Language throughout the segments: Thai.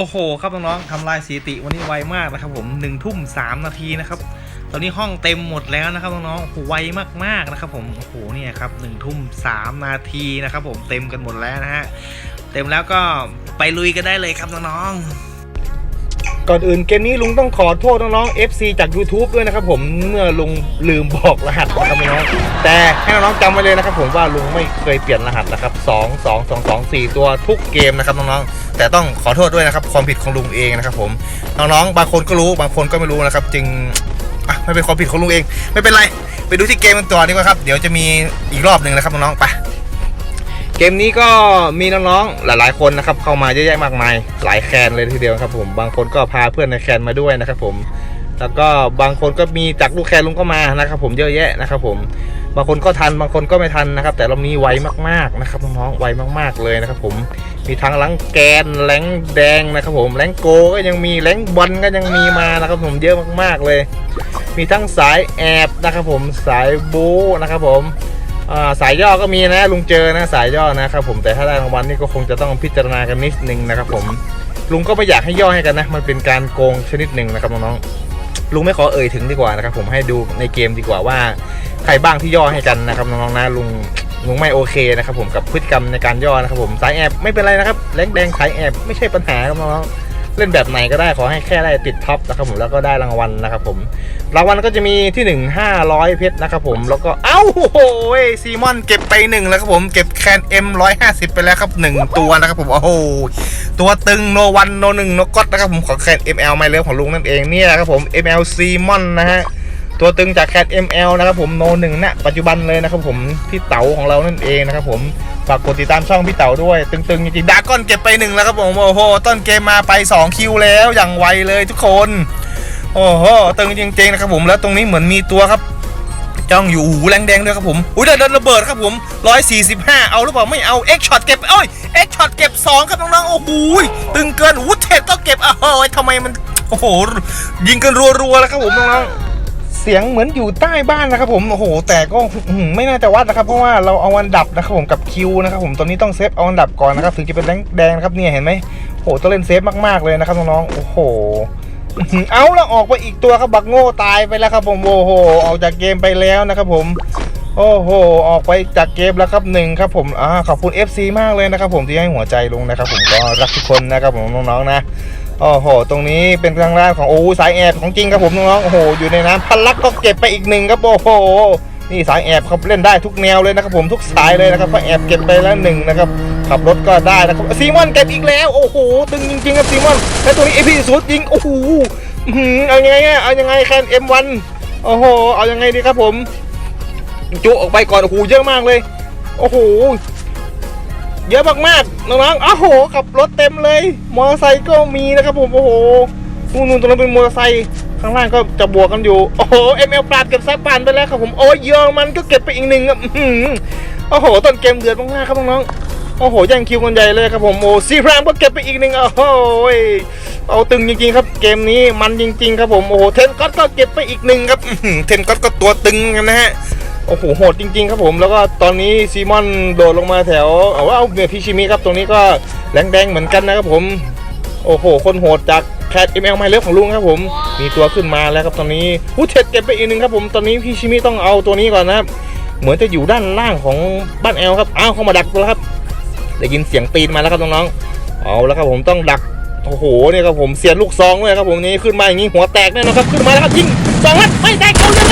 โอ้โหครับน้องๆทำลายสถิติวันนี้ไวมากนะครับผมหนึ่งทุ่มสามนาทีนะครับตอนนี้ห้องเต็มหมดแล้วนะครับน้องๆโอ้ไวมากๆนะครับผมโอ้โหเนี่ยครับหนึ่งทุ่มสามนาทีนะครับผมเต็มกันหมดแล้วนะฮะเต็มแล้วก็ไปลุยกันได้เลยครับน้องๆ ก่อนอื่นเกมนี้ลุงต้องขอโทษน้องๆ FC จาก YouTube ด้วยนะครับผมเมื่อลุงลืมบอกรหัสนะครับน้องแต่ให้น้องๆจำไว้เลยนะครับผมว่าลุงไม่เคยเปลี่ยนรหัสนะครับ 2 2 2 2 4 ตัวทุกเกมนะครับน้องๆแต่ต้องขอโทษด้วยนะครับความผิดของลุงเองนะครับผมน้องๆบางคนก็รู้บางคนก็ไม่รู้นะครับ จึงไม่เป็นความผิดของลุงเอง ไม่เป็นไร ไปดูที่เกมกันต่อดีกว่าครับ เดี๋ยวจะมีอีกรอบหนึ่งนะครับน้องๆไป เกมนี้ก็มีน้องๆหลายๆคนนะครับเข้ามาเยอะแยะมากมาย หลายแคนเลยทีเดียวครับผมบางคนก็พาเพื่อนในแคนมาด้วยนะครับผมแล้วก็บางคนก็มีจากลูกแคนลุงก็มานะครับผมเยอะแยะนะครับผมบางคนก็ทันบางคนก็ไม่ทันนะครับ แต่รอบนี้ไวมากๆนะครับน้องๆไวมากๆเลยนะครับผมมีทั้งลังแกนแรงแดงนะครับผมแรงโกก็ยังมีแรงบอลก็ยังมีมานะครับผมเยอะมากๆเลย มีทั้งสายแอบนะครับผมสายบูนะครับผม สายย่อก็มีนะลุงเจอนะสายย่อนะครับผมแต่ถ้าได้รางวัลนี่ก็คงจะต้องพิจารณากันนิดนึงนะครับผมลุงก็ไม่อยากให้ย่อให้กันนะ มันเป็นการโกงชนิดหนึ่งนะครับน้องๆลุงไม่ขอเอ่ยถึงดีกว่านะครับผมให้ดูในเกมดีกว่าว่า ใครบ้างที่ย่อให้กันนะครับน้องๆนะลุงลุงไม่โอเคนะครับผมกับพฤติกรรมในการย่อนะครับผมสายแอบไม่เป็นไรนะครับแรงแดงสายแอบไม่ใช่ปัญหาครับน้องๆ เล่นแบบไหนก็ได้ขอให้แค่ได้ติดท็อปนะครับผมแล้วก็ได้รางวัลนะครับผมรางวัลก็จะมีที่ 1 500 เพชรนะครับผมแล้วก็เอ้าโอ้ยซีมอนเก็บไปหนึ่งแล้วครับผมเก็บแคน M 150ไปแล้วครับ1ตัวนะครับผมโอ้โหตัวตึงโนวันโนหนึ่งโนก็ตนะครับผมของแคน ML ไม่เลิฟของลุงนั่นเองเนี่ยครับผม ML ซีมอนนะฮะ ตัวตึงจากแคน ML นะครับผมโนหนึ่งณปัจจุบันเลยนะครับผมพี่เต๋าของเรานั่นเองนะครับผมฝากกดติดตามช่องพี่เต๋าด้วย ตึงๆจริงๆดาก้อนเก็บไปหนึ่งแล้วครับผมโอ้โหต้นเกมมาไป 2 คิวแล้วอย่างไวเลยทุกคน โอ้โหตึงจริงๆนะครับผมแล้วตรงนี้เหมือนมีตัวครับจ้องอยู่หูแรงแดงด้วยครับผม อุ้ยเดินระเบิดครับผม 145 เอาหรือเปล่าไม่เอา เอ็กช็อตเก็บเอ้ย เอ็กช็อตเก็บ 2 ครับน้องๆ โอ้โหตึงเกินอู้เทดก็เก็บอ้าวทำไมมัน โอ้โห ยิงกันรัวๆแล้วครับผมน้องๆ เสียงเหมือนอยู่ใต้บ้านนะครับผมโอ้โหแต่ก็ไม่น่าจะวัดนะครับ เพราะว่าเราเอาอันดับนะครับผมกับคิวนะครับผมตอนนี้ต้องเซฟเอาอันดับก่อนนะครับถึงจะเป็นแดงแดงนะครับเนี่ยเห็นไหมโอ้โหต้องเล่นเซฟมากๆเลยนะครับน้องๆโอ้โหเอาล้วออกไปอีกตัวครับบักโง่ตายไปแล้วครับผมโอ้โหออกจากเกมไปแล้วนะครับผมโอ้โห ออกไปจากเกมแล้วครับหนึ่งครับผมอ่าขอบคุณ FC มากเลยนะครับผมที่ให้หัวใจลุงนะครับผมก็รักทุกคนนะครับผมน้องๆนะ โอ้โห ตรงนี้เป็นทางด้านของโอ้สายแอบของจริงครับผมน้องๆ โอ้โห อยู่ในน้ำพันลักก็เก็บไปอีกหนึ่งครับโอ้โห นี่สายแอบครับเล่นได้ทุกแนวเลยนะครับผมทุกสายเลยนะครับก็แอบเก็บไปแล้วหนึ่งนะครับ ขับรถก็ได้นะครับซีมอนเก็บอีกแล้ว โอ้โห ตึงจริงๆครับซีมอน แล้วตัวนี้เอพีสุดยิง โอ้โหเอายังไงเอายังไงแคน M1 โอ้โห เอายังไงดีครับผม จุออกไปก่อน โอ้โห เยอะมากเลย โอ้โห เยอะมากๆน้องๆอ้าวโหขับรถเต็มเลย มอเตอร์ไซค์ก็มีนะครับผมโอ้โหนู่นนู่นตรงนั้นเป็นมอเตอร์ไซค์ข้างล่างก็จะบวกกันอยู่ โอ้โห ML ปาดเก็บซับปานไปแล้วครับผมโอ้ยเยอรมันก็เก็บไปอีกหนึ่งครับอือหือโอ้โหต้นเกมเดือดมากๆครับน้องๆโอ้โหแย่งคิวกันใหญ่เลยครับผมโอ้ซีพรมก็เก็บไปอีกหนึ่งโอ้โหเอาตึงจริงๆครับ เกมนี้มันจริง ๆ ครับผมโอ้โหเทนก็อตก็เก็บไปอีกหนึ่งครับเทนก็อตก็ตัวตึงกันนะฮะ โอ้โหโหดจริง ๆ ครับผม แล้วก็ตอนนี้ซีมอนโดดลงมาแถวเอาว่าเอาเบียพิชิมิครับตรงนี้ก็แรงแดงเหมือนกันนะครับผม โอ้โห คนโหดจากแคทเอ็มเอลไมเลิฟของลุงครับผม มีตัวขึ้นมาแล้วครับตอนนี้หูเทดเก็บไปอีกหนึ่งครับผม ตอนนี้พิชิมิต้องเอาตัวนี้ก่อนนะครับ เหมือนจะอยู่ด้านล่างของบ้านแอลครับ อ้าวเข้ามาดักแล้วครับ ได้ยินเสียงตีนมาแล้วครับน้องๆ เอาแล้วครับผมต้องดัก โอ้โหเนี่ยครับผมเสียนลูกซองด้วยครับผมนี่ขึ้นมาอย่างนี้หัวแตกแน่นอนครับ ขึ้นมาแล้วครับยิงสองนัดไม่แตกเอาเลย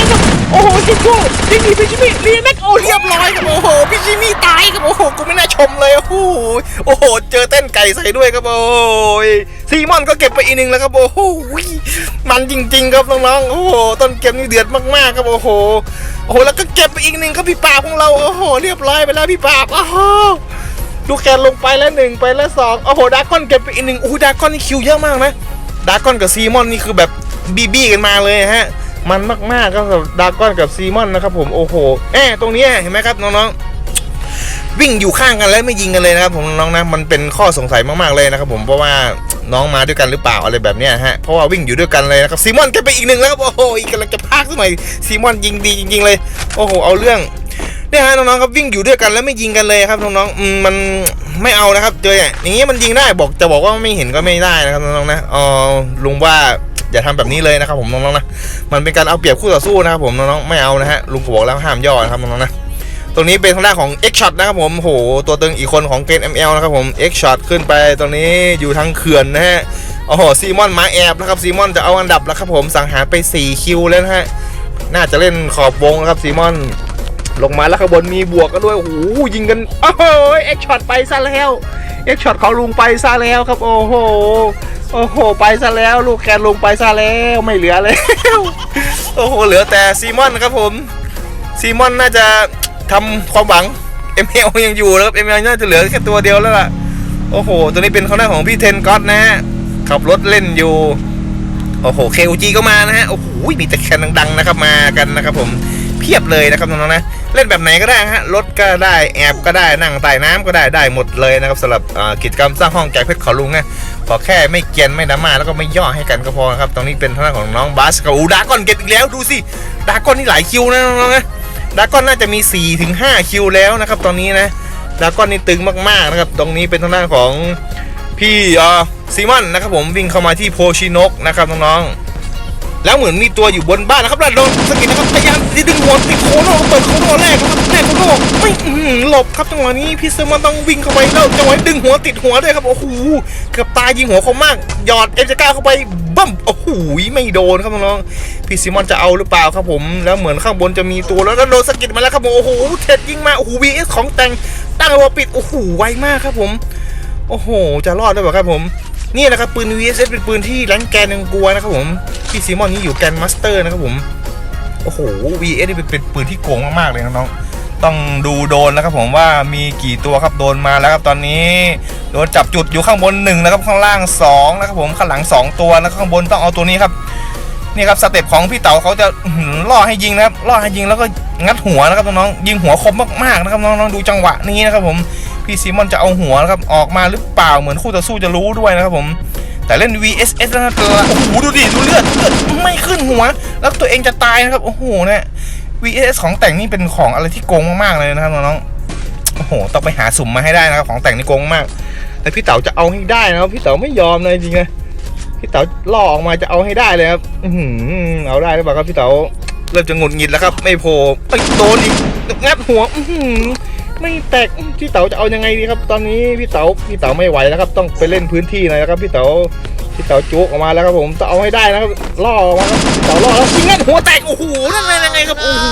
โอ้โหชิโก้ยิงดีพิชิมิเรียนแม็กโอเรียบร้อยครับโอ้โหพิชิมิตายครับโอ้โหกูไม่น่าชมเลยโอ้โหโอ้โห เจอเต้นไก่ใส่ด้วยครับโอ้ยซีมอนก็เก็บไปอีกหนึ่งแล้วครับโอ้โหมันจริง ๆ ครับน้องๆโอ้โหต้นเกมนี่เดือดมากๆครับโอ้โหโอ้โหแล้วก็เก็บไปอีกหนึ่งครับพี่ปาบของเราโอ้โห เรียบร้อยไปแล้วพี่ปาบโอ้โหดูแคนลงไปแล้วหนึ่งไปแล้วสองโอ้โหดากอนเก็บไปอีกหนึ่งโอ้โหดากอนนี่คิวเยอะมากนะดากอนกับซีมอนนี่คือแบบบีบี้กันมาเลยฮะ มันมากๆครับกับดากอนกับซีมอนนะครับผมโอ้โหแอบตรงนี้เห็นไหมครับน้องๆ วิ่งอยู่ข้างกันแล้วไม่ยิงกันเลยนะครับผมน้องๆนะมันเป็นข้อสงสัยมากๆเลยนะครับผมเพราะว่าน้องมาด้วยกันหรือเปล่าอะไรแบบนี้ฮะเพราะว่าวิ่งอยู่ด้วยกันเลยนะครับซีมอนเก็บไปอีกหนึ่งแล้วครับโอ้โหกำลังจะพากสักหน่อยซีมอนยิงดีจริงๆเลย โอ้โหเอาเรื่องเนี่ยฮะน้องๆครับวิ่งอยู่ด้วยกันแล้วไม่ยิงกันเลยครับน้องๆมันไม่เอานะครับเจออย่างนี้มันยิงได้บอกจะบอกว่าไม่เห็นก็ไม่ได้นะครับน้องๆนะเออลุงว่า อย่าทำแบบนี้เลยนะครับผมน้องๆนะมันเป็นการเอาเปรียบคู่ต่อสู้นะครับผมน้องๆไม่เอานะฮะลุงก็บอกแล้วห้ามย่อนะครับน้องๆนะตรงนี้เป็นทางด้านของ X Shot นะครับผมโหตัวตึงอีกคนของเกน ML นะครับผม X Shot ขึ้นไปตรงนี้อยู่ทางเขื่อนนะฮะโอ้โหซีมอนมาแอบนะครับซีมอนจะเอาอันดับแล้วครับผมสังหารไป 4 คิวแล้วนะฮะน่าจะเล่นขอบวงนะครับซีมอนลงมาแล้วข้างบนมีบวกกันด้วยโอ้โหยิงกันโอ้โหเอ็กช็อตไปซะแล้วเอ็กช็อตของลุงไปซะแล้วครับโอ้โห โอ้โห ไปซะแล้ว ลูกแคนลงไปซะแล้วไม่เหลือแล้ว โอ้โห เหลือแต่ซีมอนครับผม ซีมอนน่าจะทำความหวัง ML ยังอยู่นะครับ ML น่าจะเหลือแค่ตัวเดียวแล้วล่ะ โอ้โห ตัวนี้เป็นเขาหน้าของพี่เทนก็อตนะฮะ ขับรถเล่นอยู่ โอ้โห KOG ก็มานะฮะ โอ้โห มีแต่แคนดังๆนะครับมากันนะครับผม เพียบเลยนะครับน้องๆนะเล่นแบบไหนก็ได้ฮะรถก็ได้แอบก็ได้นั่งใต้น้ำก็ได้ได้หมดเลยนะครับสำหรับกิจกรรมสร้างห้องแจกเพชรเขาลุงนะขอแค่ไม่เกียนไม่ดราม่าแล้วก็ไม่ย่อให้กันก็พอครับตรงนี้เป็นทางด้าของน้องบาสกับอูดากอนเก็บอีกแล้วดูสิดากอนนี่หลายคิวนะน้องๆนะดากอนน่าจะมี4ถึง5คิวแล้วนะครับตอนนี้นะดากอนนี่ตึงมากๆนะครับตรงนี้เป็นทางด้านของพี่อ่อซีมอนนะครับผมวิ่งเข้ามาที่โพชินกนะครับน้องๆ แล้วเหมือนมีตัวอยู่บนบ้านนะครับแล้วโดนสะกิดนะครับพยายามดึงหัวติดโคโน่เปิดโคโน่แรกครับแรกโคโน่ไม่หลบครับจังหวะนี้พี่ซึมันต้องวิ่งเข้าไปแล้วจังหวะดึงหัวติดหัวด้วยครับโอ้โหเกือบตายยิงหัวคมมากหยอดเอ็มจก้าเข้าไปบั้มโอ้โหไม่โดนครับน้องๆพี่ซิมอนจะเอาหรือเปล่าครับผมแล้วเหมือนข้างบนจะมีตัวแล้วแล้วโดนสะกิดมาแล้วครับผมโอ้โหเท็ดยิงมาโอ้โหวีเอสของแต่งตั้งระบบปิดโอ้โหไวมากครับผม โอ้โห จะรอดได้เปล่าครับผม นี่นะครับปืน VSS เป็นปืนที่แรงแกนยังกลัวนะครับผมพี่ซีมอนนี่อยู่แกนมาสเตอร์นะครับผมโอ้โห VS นี่เป็นเป็นปืนที่โกงมากๆเลยน้องๆต้องดูโดนแล้วครับผมว่ามีกี่ตัวครับโดนมาแล้วครับตอนนี้โดนจับจุดอยู่ข้างบนหนึ่งนะครับข้างล่างสองนะครับผมข้างหลังสองตัวแล้วข้างบนต้องเอาตัวนี้ครับนี่ครับสเต็ปของพี่เต๋าเขาจะล่อให้ยิงนะครับล่อให้ยิงแล้วก็งัดหัวนะครับน้องๆยิงหัวคมมากๆนะครับน้องๆดูจังหวะนี้นะครับผม พี่ซีมอนจะเอาหัวนะครับออกมาหรือเปล่าเหมือนคู่ต่อสู้จะรู้ด้วยนะครับผมแต่เล่น VSS นะครับตัวโอ้โหดูดิดูเลือดเลือดไม่ขึ้นหัว แล้วตัวเองจะตายนะครับโอ้โหเนี่ย VSS ของแต่งนี่เป็นของอะไรที่โกงมากๆเลยนะครับน้องๆโอ้โหต้องไปหาสุ่มมาให้ได้นะครับของแต่งนี่โกงมาก แต่พี่เต๋าจะเอาให้ได้นะครับพี่เต๋าไม่ยอมเลยจริงๆนะพี่เต๋าล่อออกมาจะเอาให้ได้เลยครับอืเอาได้หรือเปล่าครับพี่เต๋าเริ่มจะหงุดหงิดแล้วครับ ไม่โผล่ไปโดนอีกงัดหัวอื ไม่แตกพี่เต๋าจะเอายังไงดีครับ ตอนนี้พี่เต๋าพี่เต๋าไม่ไหวแล้วครับ ต้องไปเล่นพื้นที่หน่อยแล้วครับพี่เต๋าพี่เต๋าจุกออกมาแล้วครับผมต้องเอาให้ได้นะครับล่อออกมาครับเต๋าล่อแล้วยิงงัดหัวแตกโอ้โหนั่นไงยังไงครับโอ้โห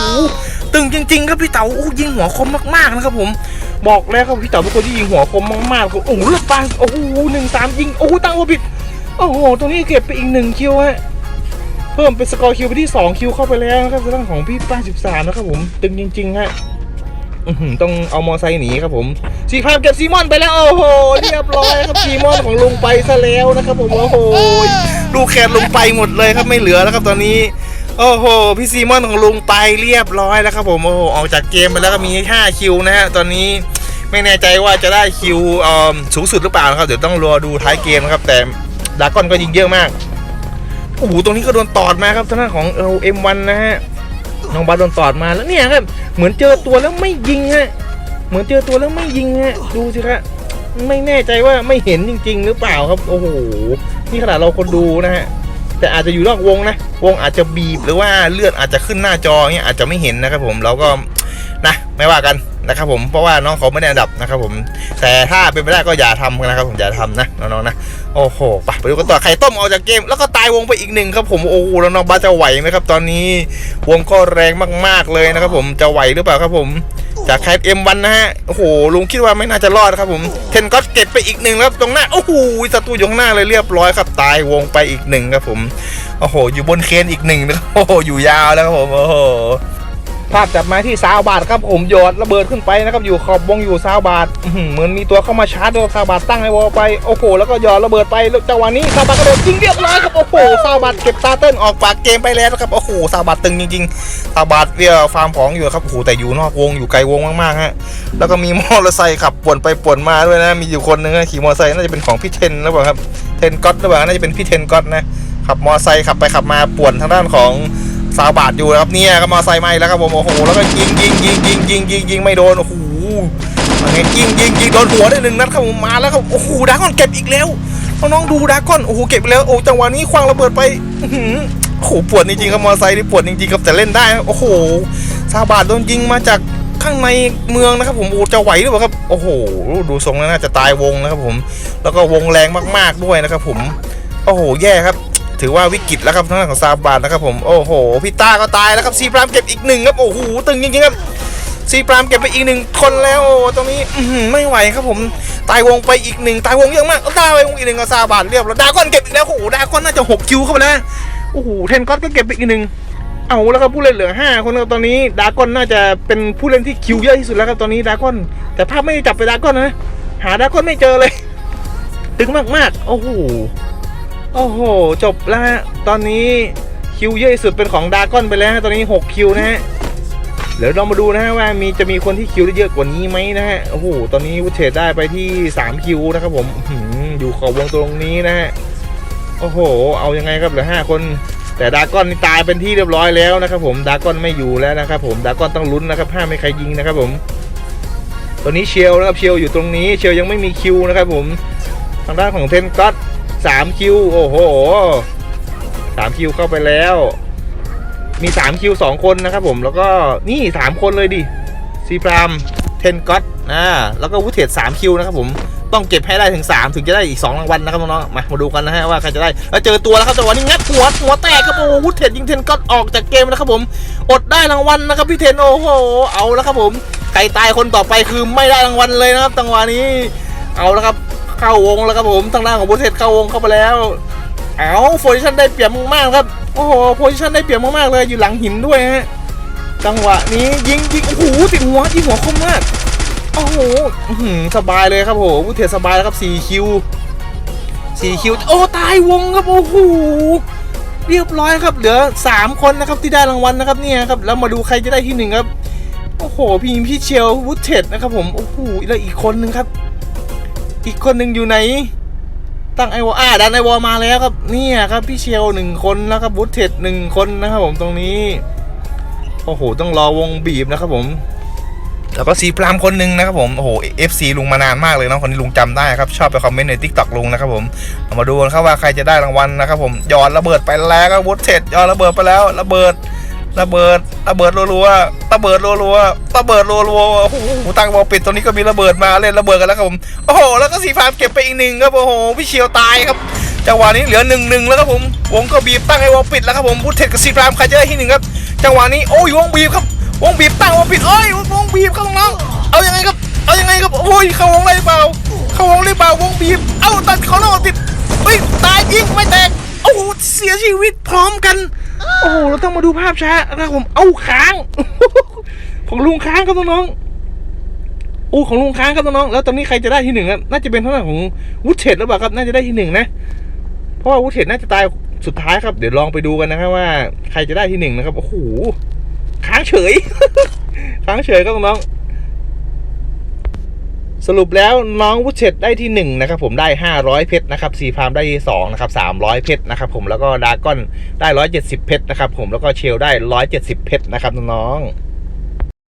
ตึงจริง ๆ ครับพี่เต๋าโอ้ยิงหัวคมมากๆนะครับ ผมบอกแล้วครับพี่เต๋าเป็นคนที่ยิงหัวคมมากๆครับโอ้โหเลือดปานโอ้โหหนึ่งสามยิงโอ้โหตั้งโอบิดโอ้โหตรงนี้เก็บไปอีกหนึ่งคิวฮะเพิ่มเป็นสกอร์คิวไปที่สองคิวเข้าไปแล้วนะครับทางด้านของพี่ป้าสิบสามนะครับผมตึงจริงๆฮะ ต้องเอามอไซค์หนีครับผมสีพามเก็บซีมอนไปแล้ว โอ้โหเรียบร้อยครับซีมอนของลุงไปซะแล้วนะครับผมโอ้โหลูกแคทลุงไปหมดเลยครับไม่เหลือแล้วครับตอนนี้โอ้โห พี่ซีมอนของลุงไปเรียบร้อยแล้วครับผมโอ้โหออกจากเกมไปแล้วก็มี5คิวนะฮะตอนนี้ไม่แน่ใจว่าจะได้คิวสูงสุดหรือเปล่าครับเดี๋ยวต้องรอดูท้ายเกมนะครับ แต่ดากอนก็ยิงเยอะมากโอ้โหตรงนี้ก็โดนตอดมาครับทางด้านของเอ็มวันนะฮะ น้องบาสโดนตอดมาแล้วเนี่ยครับ เหมือนเจอตัวแล้วไม่ยิงฮะ เหมือนเจอตัวแล้วไม่ยิงฮะ ดูสิครับไม่แน่ใจว่าไม่เห็นจริง ๆ หรือเปล่าครับ โอ้โห นี่ขนาดเราคนดูนะฮะ แต่อาจจะอยู่นอกวงนะ วงอาจจะบีบหรือว่าเลือดอาจจะขึ้นหน้าจอเนี่ยอาจจะไม่เห็นนะครับผม เราก็นะ ไม่ว่ากัน นะครับผมเพราะว่าน้องเขาไม่ได้อันดับนะครับผมแต่ถ้าเป็นไปได้ก็อย่าทำนะครับผมอย่าทำนะน้องๆนะโอ้โหไปไปดูกันต่อไข่ต้มออกจากเกม แล้วก็ตายวงไปอีกหนึ่งครับผมโอ้โหแล้วน้องบ้าจะไหวไหมครับ ตอนนี้วงก็แรงมากๆเลยนะครับผมจะไหวหรือเปล่าครับผมจากแคทเอ็มวันนะฮะ โอ้โห ลุงคิดว่าไม่น่าจะรอดครับผม เทนก็เก็บไปอีกหนึ่งแล้วตรงหน้า โอ้โหศัตรูอยู่ข้างหน้าเลยเรียบร้อยครับตายวงไปอีกหนึ่งครับผม โอ้โห อยู่บนเคนอีกหนึ่งนะครับ โอ้โห อยู่ยาวแล้วครับผม โอ้โห ภาพจับมาที่ซาวบาทครับผมโยนระเบิดขึ้นไปนะครับอยู่ขอบวงอยู่ซาวบาทเหมือนมีตัวเข้ามาชาร์จด้วยซาวบาทตั้งในวอลไปโอ้โหแล้วก็หยอดระเบิดไปจังหวะนี้ซาวบาทกระโดดยิงเรียบร้อยครับโอ้โหซาวบาทเก็บตาเติ้ลออกปากเกมไปแล้วครับโอ้โหซาวบาทตึงจริงๆซาวบาทเรียฟาร์มของอยู่ครับโอ้โหแต่อยู่นอกวงอยู่ไกลวงมากๆฮะแล้วก็มีมอเตอร์ไซค์ขับป่วนไปป่วนมาด้วยนะมีอยู่คนนึงขี่มอเตอร์ไซค์น่าจะเป็นของพี่เทนหรือเปล่าครับเทนก็อตหรือเปล่าน่าจะเป็นพี่เทนก็อตนะขับมอเตอร์ไซค์ขับไปขับมาป่วนทางด้านของ ซาวบาทอยู่นะครับเนี่ยก็มาใส่ไม้แล้วครับผมโอ้โหแล้วก็ยิงยิงยิงยิงยิงยิงยิงไม่โดนโอ้โหเอาไงยิงยิงยิงโดนหัวได้หนึ่งนัดครับผมมาแล้วครับโอ้โหดากอนเก็บอีกแล้วน้องๆดูดากอนโอ้โหเก็บไปแล้วโอ้จังหวะนี้ควางระเบิดไปโอ้โหปวดจริงๆครับมอไซค์นี่ปวดจริงๆครับแต่เล่นได้โอ้โหซาบาดโดนยิงมาจากข้างในเมืองนะครับผมโอ้จะไหวหรือเปล่าครับโอ้โหดูทรงแล้วน่าจะตายวงนะครับผมแล้วก็วงแรงมากๆด้วยนะครับผมโอ้โหแย่ครับ ถือว่าวิกฤตแล้วครับทางด้านของซาบานนะครับผมโอ้โหพี่ต้าก็ตายแล้วครับซีปรามเก็บอีกหนึ่งครับโอ้โหตึงจริงๆครับซีปรามเก็บไปอีกหนึ่งคนแล้วโอ้ตรงนี้ไม่ไหวครับผม ตายวงไปอีกหนึ่งตายวงเยอะมากตายวงอีกหนึ่งกับซาบานเรียบร้อยดากอนเก็บอีกแล้วโอ้โหดากอนน่าจะหกคิวเข้าไปแล้วโอ้โหเทนก็อตก็เก็บไปอีกหนึ่งเอาแล้วครับผู้เล่นเหลือห้าคนแล้วตอนนี้ดากอนน่าจะเป็นผู้เล่นที่คิวเยอะที่สุดแล้วครับตอนนี้ดากอน แต่ภาพไม่ได้จับไปดากอนนะ หาดากอนไม่เจอเลย ตึงมากๆโอ้โห โอ้โห จบแล้วฮะตอนนี้คิวเยอะที่สุดเป็นของดากอนไปแล้วฮะตอนนี้ 6 คิวนะฮะเดี๋ยวเรามาดูนะฮะว่ามีจะมีคนที่คิวได้เยอะกว่านี้ไหมนะฮะโอ้โหตอนนี้วุฒเทรดได้ไปที่ 3 คิวนะครับผมอยู่ขอบวงตรงนี้นะฮะโอ้โห เอายังไงครับเหลือ5คน แต่ดากอนนี่ตายเป็นที่เรียบร้อยแล้วนะครับผมดากอนไม่อยู่แล้วนะครับผมดากอนต้องลุ้นนะครับห้ามไม่ใครยิงนะครับผมตอนนี้เชลนะครับเชลอยู่ตรงนี้เชลยังไม่มีคิวนะครับผมทางด้านของเทนก็ต สามคิว โอ้โหสามคิวเข้าไปแล้ว มีสามคิวสองคนนะครับผมแล้วก็นี่สามคนเลยดิซีพรามเทนก็ตอ่าแล้วก็วุฒเทรดสามคิวนะครับผมต้องเก็บให้ได้ถึง 3 ถึงจะได้อีก 2 รางวัลนะครับน้องๆมามาดูกันนะฮะว่าใครจะได้แล้วเจอตัวแล้วครับจังหวะนี้งัดหัวหัวแตกครับโอ้โหวุฒเทรดยิงเทนก็อตออกจากเกมแล้วครับผม อดได้รางวัลนะครับพี่เทนโอ้โหเอาแล้วครับผมใครตายคนต่อไปคือไม่ได้รางวัลเลยนะครับจังหวะนี้เอาแล้วครับ เข้าวงแล้วครับผมทางด้านของบุเทสเข้าวงเข้าไปแล้ว เอาโพซิชันได้เปรียบมากครับ โอ้โหโพซิชันได้เปรียบมากๆเลยอยู่หลังหินด้วยฮะจังหวะนี้ยิงยิงโอ้โหติดหัวยิงหัวคมมากโอ้โหสบายเลยครับโหบุเทสสบายแล้วครับ4คิว4คิวโอ้ตายวงครับโอ้โหเรียบร้อยครับเหลือ3คนนะครับที่ได้รางวัลนะครับเนี่ยครับแล้วมาดูใครจะได้ที่หนึ่งครับโอ้โหพี่พี่เชลวุฒเทสนะครับผมโอ้โหแล้วอีกคนหนึ่งครับ อีกคนหนึ่งอยู่ไหน ตั้งไอวอลอ่าดันไอวอลมาแล้วครับเนี่ยครับพี่เชลหนึ่งคนนะครับวุฒเทสหนึ่งคนนะครับผมตรงนี้โอ้โหต้องรอวงบีบนะครับผม แล้วก็ซีพรามคนหนึ่งนะครับผมโอ้โห FC ลุงมานานมากเลยเนาะคนนี้ลุงจำได้ครับชอบไปคอมเมนต์ใน t ิ k t o k ลุงนะครับผมเรามาดูกันครับว่าใครจะได้รางวัลนะครับผมยอดระเบิดไปแล้วก็วุฒเทสหยอดระเบิดไปแล้วระเบิด ระเบิดระเบิดรัวๆระเบิดรัวๆระเบิดรัวๆโอ้โหตั้งวอลปิดตัวนี้ก็มีระเบิดมาเล่นระเบิดกันแล้วครับผมโอ้โหแล้วก็สีฟาร์มเก็บไปอีกหนึ่งครับโอ้โหพี่เชียวตายครับจังหวะนี้เหลือหนึ่งหนึ่งแล้วครับผมวงก็บีบตั้งให้วงปิดแล้วครับผมพุทเทศกับสีฟาร์มใครจะได้ที่หนึ่งครับจังหวะนี้โอ้ยวงบีบครับวงบีบตั้งวงปิดโอ้ยวงบีบครับน้องเอายังไงครับเอายังไงครับโอ้ยเข้าวงเลยเปล่าเข้าวงเลยเปล่าวงบีบเอ้าตัดเขานอติดเฮ้ยตายยิงไม่แตกโอ้เสียชีวิตพร้อมกัน โอ้โหเราต้องมาดูภาพช้านะครับผม เอ้าค้าง ของลุงค้างครับน้องๆโอ้ของลุงค้างครับน้องๆแล้วตอนนี้ใครจะได้ที่หนึ่งครับน่าจะเป็นเท่าไหร่ของวุฒเฉดหรือเปล่าครับ น่าจะได้ที่หนึ่งนะ เพราะว่าวุฒเฉดน่าจะตายสุดท้ายครับ เดี๋ยวลองไปดูกันนะครับว่า ใครจะได้ที่หนึ่งนะครับ โอ้โห ค้างเฉย ค้างเฉยครับน้องๆ สรุปแล้วน้องวุฒเฉดได้ที่หนึ่งนะครับผมได้ 500 เพชรนะครับซีพามได้ที่สองนะครับ300 เพชรนะครับผมแล้วก็ดากอนได้ 170 เพชรนะครับผมแล้วก็เชลได้ 170 เพชรนะครับน้องๆ